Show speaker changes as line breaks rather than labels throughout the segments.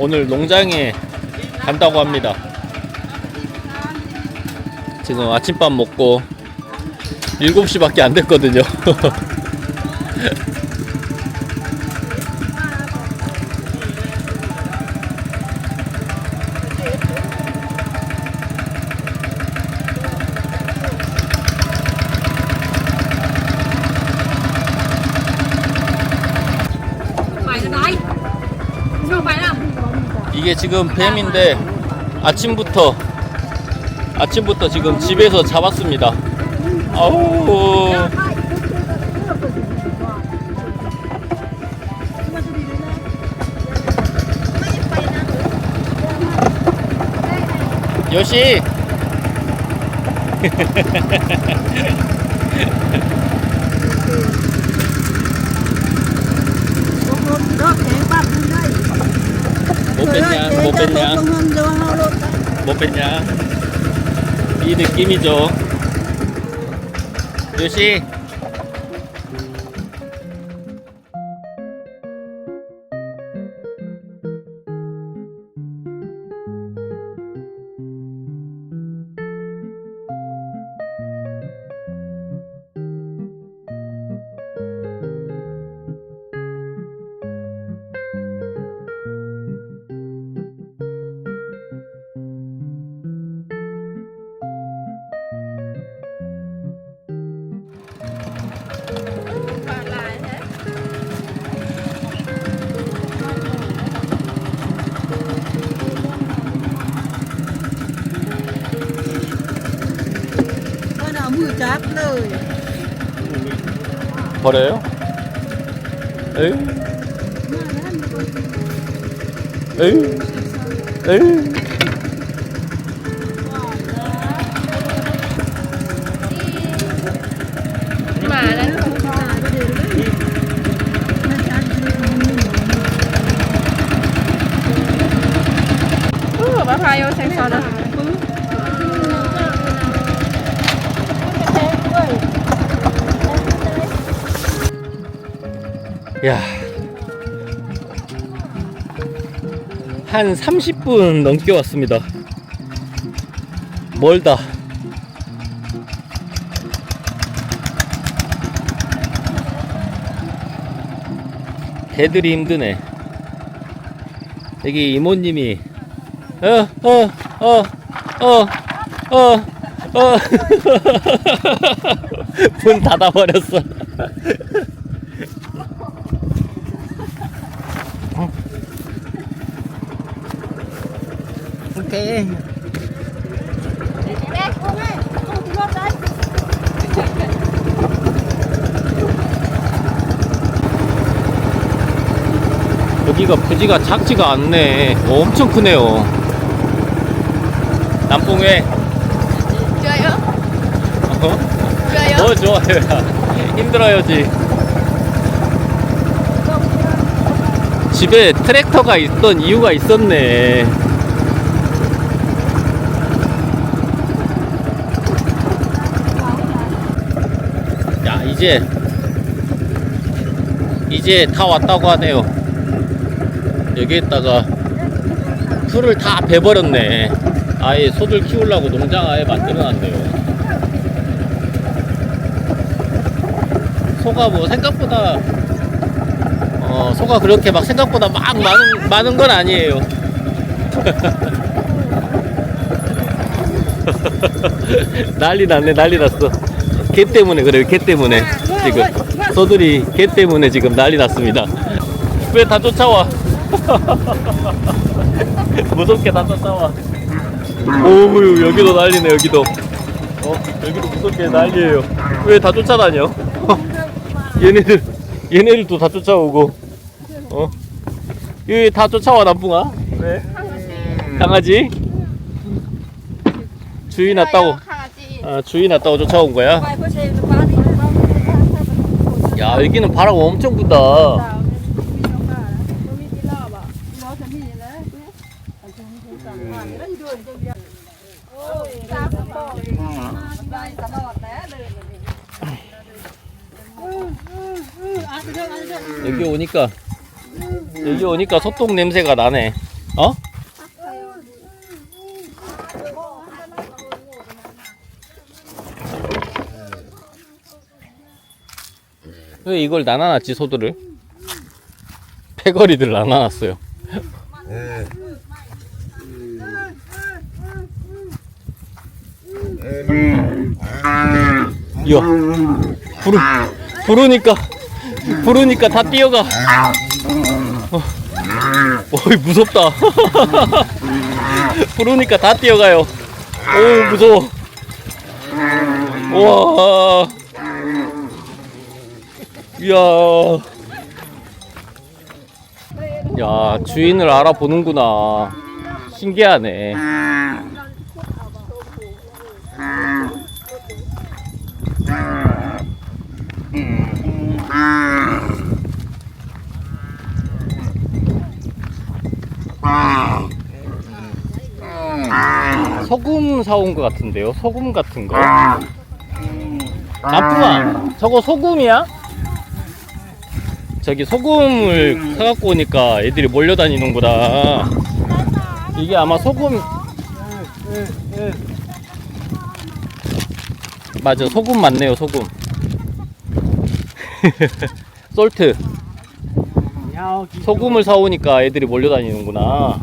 오늘 농장에 간다고 합니다. 지금 아침밥 먹고 7시밖에 안 됐거든요. 이게 지금 뱀인데 아침부터 아침부터 지금 집에서 잡았습니다. 아우 요시 못 뺐냐 못
Cho
뺐냐
tôi không cho hao luôn đó.
못 뺐냐 이 느낌이죠 요시
Thôi nào mưa chát lời.
버려요? 에이 에이 에이
Mà
한 30분 넘게 왔습니다. 멀다. 개들이 힘드네. 여기 이모님이 어, 어, 어, 어, 어, 어. 문 닫아버렸어.
Lót đấy.
여기가 부지가 작지가 않네. 어, 엄청 크네요.
Chơi ớ
어?
Ớ
뭐 좋아요. 힘들어요지. 집에 트랙터가 있던 이유가 있었네. 야, 이제 이제 다 왔다고 하네요. 여기에다가 풀을 다 베버렸네. 아예 소들 키우려고 농장 아예 만들어놨네요. 소가 뭐 생각보다 어 소가 그렇게 막 생각보다 막 많은 많은 건 아니에요. 난리 났네 난리 났어. 개 때문에 그래요 개 때문에 지금 소들이 개 때문에 지금 난리 났습니다. 왜 다 쫓아와? 무섭게 다 쫓아와. 오우 여기도 난리네 여기도. 어 여기도 무섭게 난리예요. 왜 다 쫓아다녀? 얘네들 얘네들도 다 쫓아오고 어 여기 다 쫓아와 남풍아 왜 강아지 주인 왔다고
강 아
주인 왔다고 쫓아온 거야. 야 여기는 바람 엄청 분다.
아, 아.
여기 오니까 여기 오니까 소똥 냄새가 나네 어? 왜 이걸 나눠놨지 소들을? 패거리들 나눠놨어요. 이야, 부르, 부르니까, 부르니까 다 뛰어가. 어, 어이, 무섭다. 부르니까 다 뛰어가요. 오, 무서워. 우와. 이야. 야, 주인을 알아보는구나. 신기하네. 소금 사온 것 같은데요? 소금 같은 거? 남풍아, 저거 소금이야? 저기 소금을 사갖고 오니까 애들이 몰려다니는구나. 이게 아마 소금. 맞아, 소금 맞네요, 소금. 솔트. 소금을 사오니까 애들이 몰려다니는구나.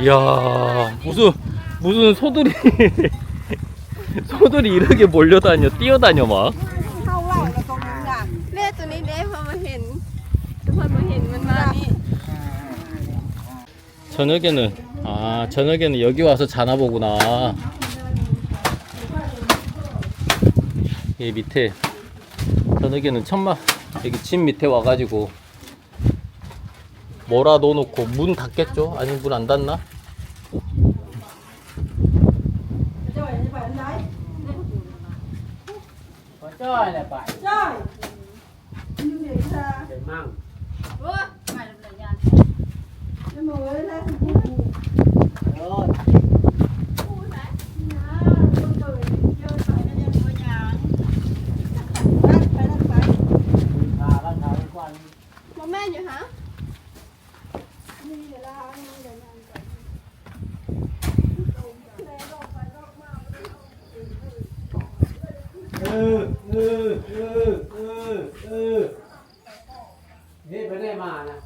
이야, 무슨, 무슨 소들이, 소들이 이렇게 몰려다녀, 뛰어다녀, 막. 저녁에는, 아, 저녁에는 여기 와서 자나 보구나. 이 밑에, 저녁에는 천막, 여기 집 밑에 와가지고, 몰아 넣어놓고 문 닫겠죠? 아니, 문 안 닫나?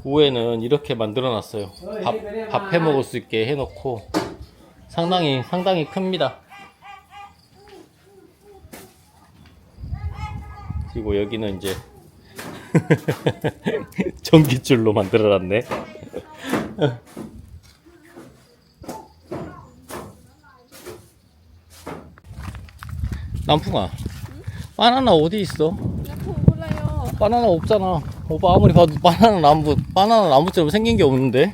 오후에는 이렇게 만들어 놨어요. 밥, 밥 해 먹을 수 있게 해놓고 상당히, 상당히 큽니다. 그리고 여기는 이제 전기줄로 만들어 놨네. 남풍아, 바나나 어디 있어? 바나나 없잖아. 오빠 아무리 봐도 바나나 나무 바나나 나무처럼 생긴 게 없는데.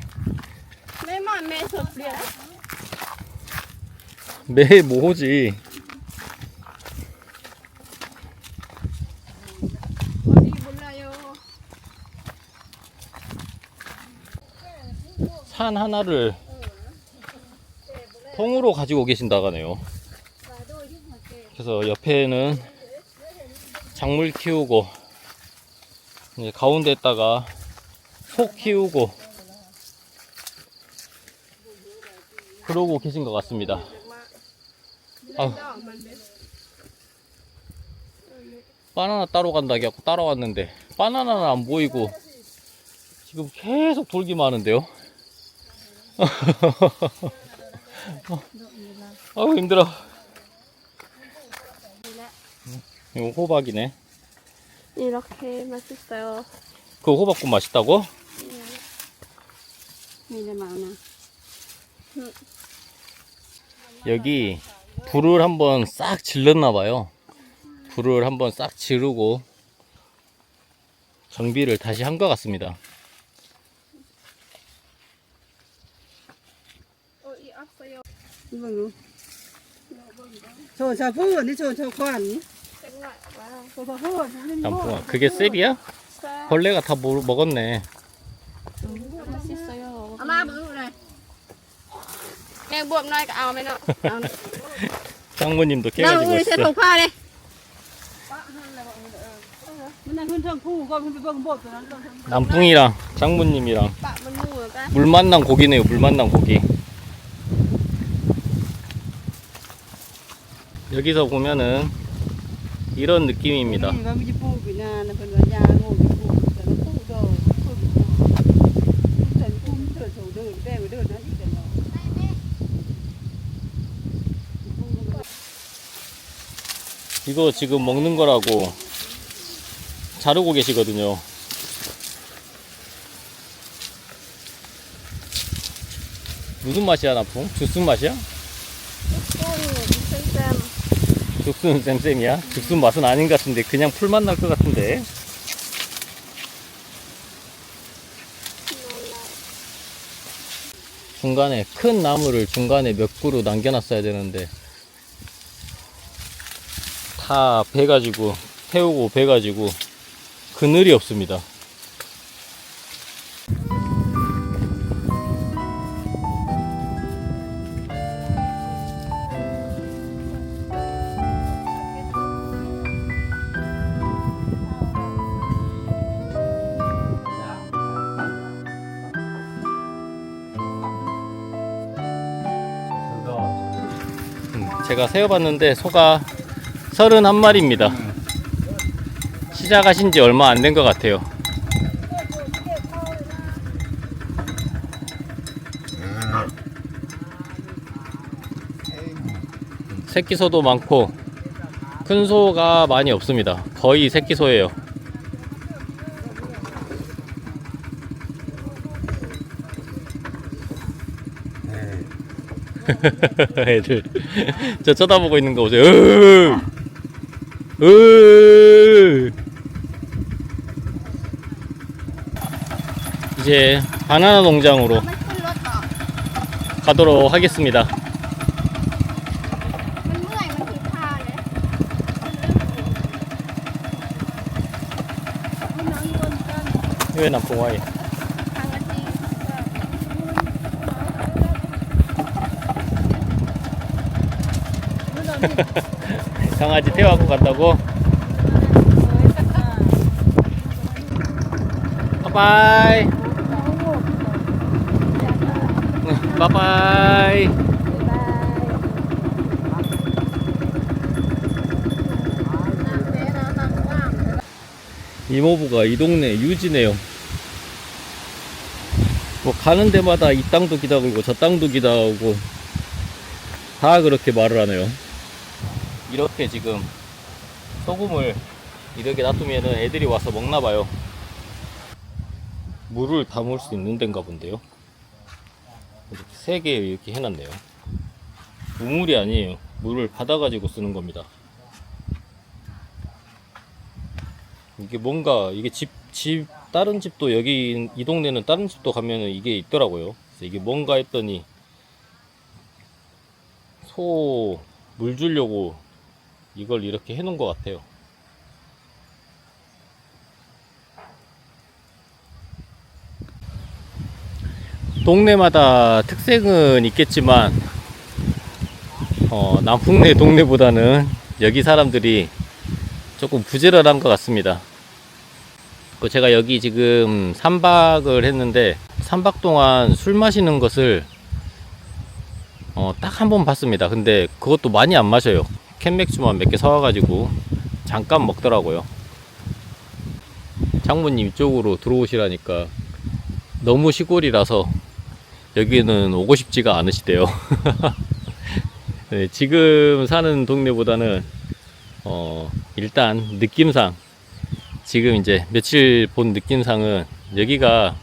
매 뭐지? 산 하나를 통으로 가지고 계신다가네요. 그래서 옆에는 작물 키우고 이제 가운데에다가 속 키우고 그러고 계신 것 같습니다.
아,
바나나 따로 간다 해갖고 따라왔는데 바나나는 안 보이고 지금 계속 돌기만 하는데요. 아우 힘들어. 이거 호박이네.
이렇게 맛있어요.
그 호박꽃 맛있다고?
이래 많아.
여기 불을 한번 싹 질렀나 봐요. 불을 한번 싹 지르고 정비를 다시 한 것 같습니다.
저저 보고 니 저저 관.
เบิ่งดูโชว์ชาวพูดนี่โชว์ชาวขวัญ
จังหวะว้าว
โชว์ชาวพูดนี่
남풍아, 그게 셉이야?
แซ่บ
벌레가 다 모- 먹었네.
มาซิเซลเอามาบึ้งเลยแม่บวมน้อยก็เอาไหมเนาะเอา
장모님도
เรา
깨가지고
อุ้ยเช็ด
있어.
ถุงผ้าเลย
ป้า มันนั่งขึ้นเทิงผู้ก็ขึ้นไปเบิ่งโบสถ์ตัวนั้นเทิง
남풍이랑 장모님이랑
ปะมันมูกัน
물 만난 고기네요. 물 만난 고기. 여기서 보면은 이런 느낌입니다. 이거 지금 먹는 거라고 자르고 계시거든요. 무슨 맛이야, 나풍? 주스 맛이야? 죽순 쌤쌤이야? 죽순 맛은 아닌 것 같은데 그냥 풀맛 날 것 같은데. 중간에 큰 나무를 중간에 몇 그루 남겨놨어야 되는데. 다 베가지고 태우고 베가지고 그늘이 없습니다 세어봤는데 소가 31마리입니다. 시작하신 지 얼마 안 된 것 같아요. 새끼 소도 많고 큰 소가 많이 없습니다. 거의 새끼 소예요 애들 저 쳐다보고 있는 거 보세요. 으으! 으으! 이제 바나나 농장으로
มันขึ้นรถต่อ
가도록 하겠습니다.
มันเมื่อยมันผิดท่าเลย
왜 남풍와이? 강아지 태워갖고 간다고? 응, 바이바이. 이모부가 이 동네 유지네요. 뭐 가는 데마다 이 땅도 기다리고 저 땅도 기다리고 다 그렇게 말을 하네요. 이렇게 지금 소금을 이렇게 놔두면은 애들이 와서 먹나 봐요. 물을 담을 수 있는 데인가 본데요. 이렇게 세 개 이렇게 해놨네요. 우물이 아니에요. 물을 받아 가지고 쓰는 겁니다. 이게 뭔가 이게 집, 집, 다른 집도 여기 이 동네는 다른 집도 가면은 이게 있더라고요. 그래서 이게 뭔가 했더니 소 물 주려고 이걸 이렇게 해 놓은 것 같아요. 동네마다 특색은 있겠지만, 어, 남풍네 동네보다는 여기 사람들이 조금 부지런한 것 같습니다. 그 제가 여기 지금 3박을 했는데, 3박 동안 술 마시는 것을 어, 딱 한 번 봤습니다. 근데 그것도 많이 안 마셔요. 캔 맥주만 몇 개 사와가지고 잠깐 먹더라고요. 장모님 이쪽으로 들어오시라니까 너무 시골이라서 여기는 오고 싶지가 않으시대요. 네, 지금 사는 동네보다는 어, 일단 느낌상 지금 이제 며칠 본 느낌상은 여기가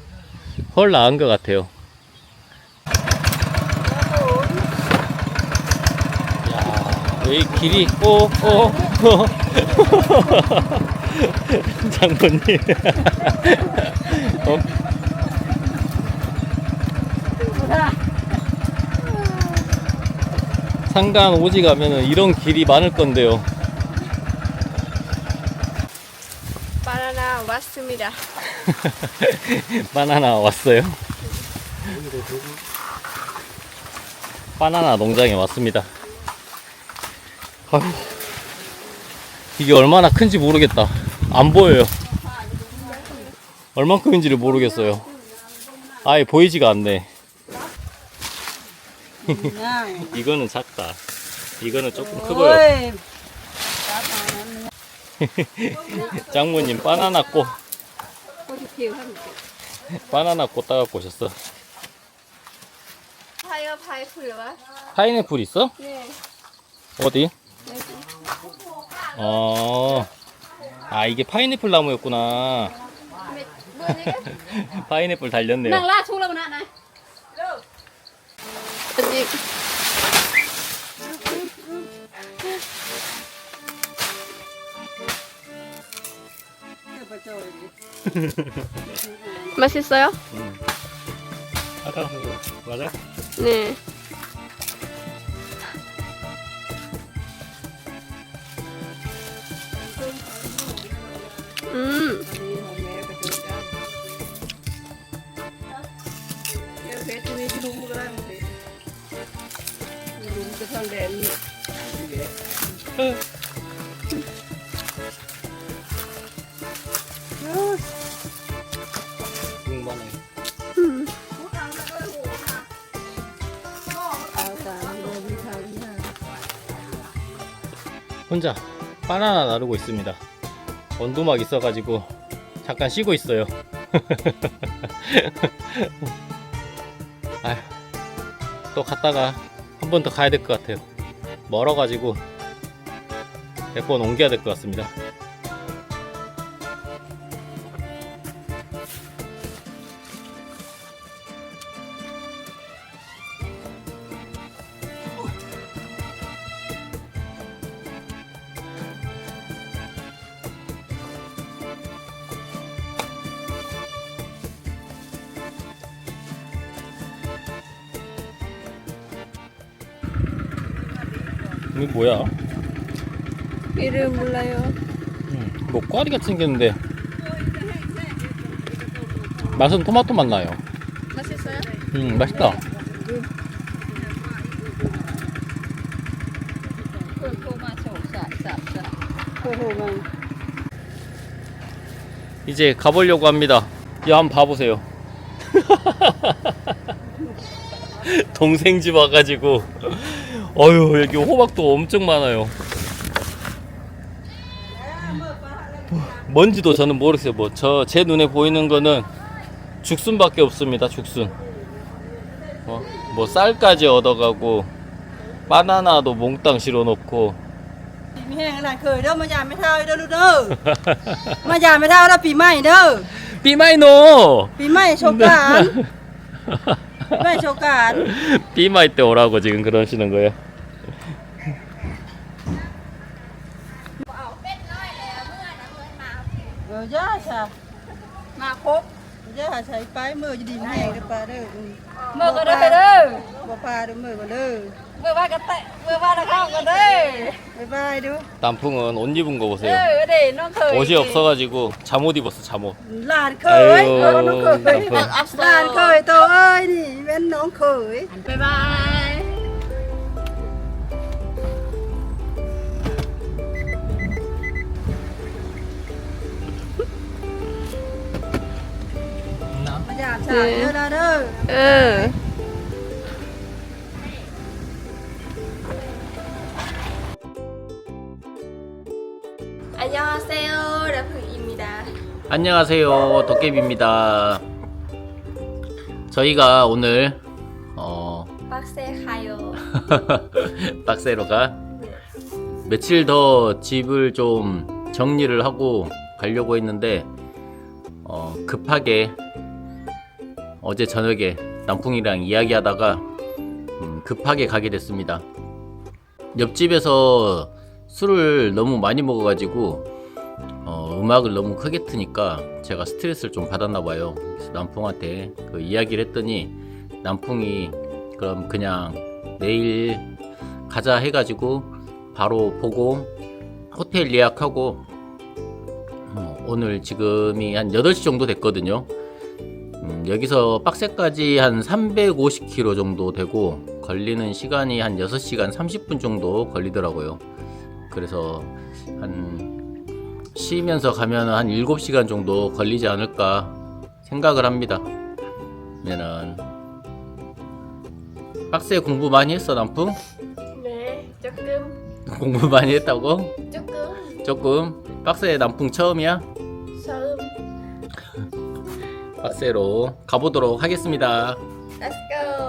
훨 나은 것 같아요. 여기 길이 오오 오. 오. 장군님 어? 상간 오지 가면은 이런 길이 많을 건데요.
바나나 왔습니다.
바나나 왔어요? 바나나 농장에 왔습니다. 아휴, 이게 얼마나 큰지 모르겠다. 안 보여요. 얼만큼인지를 모르겠어요. 아예 보이지가 않네. 이거는 작다. 이거는 조금 크고요. 장모님 바나나 꽃, 바나나 꽃 따갖고 오셨어.
파이어 파이프리와
파인애플 있어?
네
어디? 어. 아 이게 파인애플 나무였구나. 파인애플 달렸네요.
lâu nạn này gì 맛있어요?
아까 맞아?
네.
혼자 바나나 나르고 있습니다. 원두막 있어가지고 잠깐 쉬고 있어요. 아휴 또 갔다가 한 번 더 가야 될 것 같아요. 멀어가지고 몇번 옮겨야 될 것 같습니다. 이게 뭐야?
이름 몰라요.
뭐 꽈리 같이 생겼는데 맛은 토마토 맛 나요.
맛있어요?
음 맛있다. 이제 가보려고 합니다. 이 한번 봐보세요. 동생 집 와가지고 어휴 여기 호박도 엄청 많아요. 뭔지도 저는 모르겠어요. 뭐 저 제 눈에 보이는 거는 죽순밖에 없습니다. 죽순. 어, 뭐 쌀까지 얻어가고 바나나도 몽땅 실어놓고
Bị hèn là cười đâu mà già mới thao đâu đâu đâu mà già mới thao đâu bị mày đâu
비마이노
bị mày số cản mày số cản
비마이 때 오라고 지금 그러시는 거예요.
Đâu
남풍은 옷 입은 거 보세요.
Ừ, để nó khởi.
옷이 없어가지고 잠옷 입었어 잠옷.
sao đâu đâu đâu
Ừ. 안녕하세요, 라프입니다.
안녕하세요 도깨비입니다. 저희가 오늘 어
빡세 가요.
빡세로가 며칠 더 집을 좀 정리를 하고 가려고 했는데 어, 급하게 어제 저녁에 남풍이랑 이야기하다가 음, 급하게 가게 됐습니다. 옆집에서 술을 너무 많이 먹어가지고 어, 음악을 너무 크게 트니까 제가 스트레스를 좀 받았나 봐요. 그래서 남풍한테 그 이야기를 했더니 남풍이 그럼 그냥 내일 가자 해가지고 바로 보고 호텔 예약하고 어, 오늘 지금이 한 8시 정도 됐거든요. 음, 여기서 빡세까지 한 350km 정도 되고 걸리는 시간이 한 6시간 30분 정도 걸리더라고요. 그래서 한 쉬면서 가면 한 7시간 정도 걸리지 않을까 생각을 합니다. 그러면은 빡세 공부 많이 했어 남풍?
네, 조금,
공부 많이 했다고?
조금,
조금 빡세 남풍 처음이야? 빡세로 가보도록 하겠습니다.
Let's go.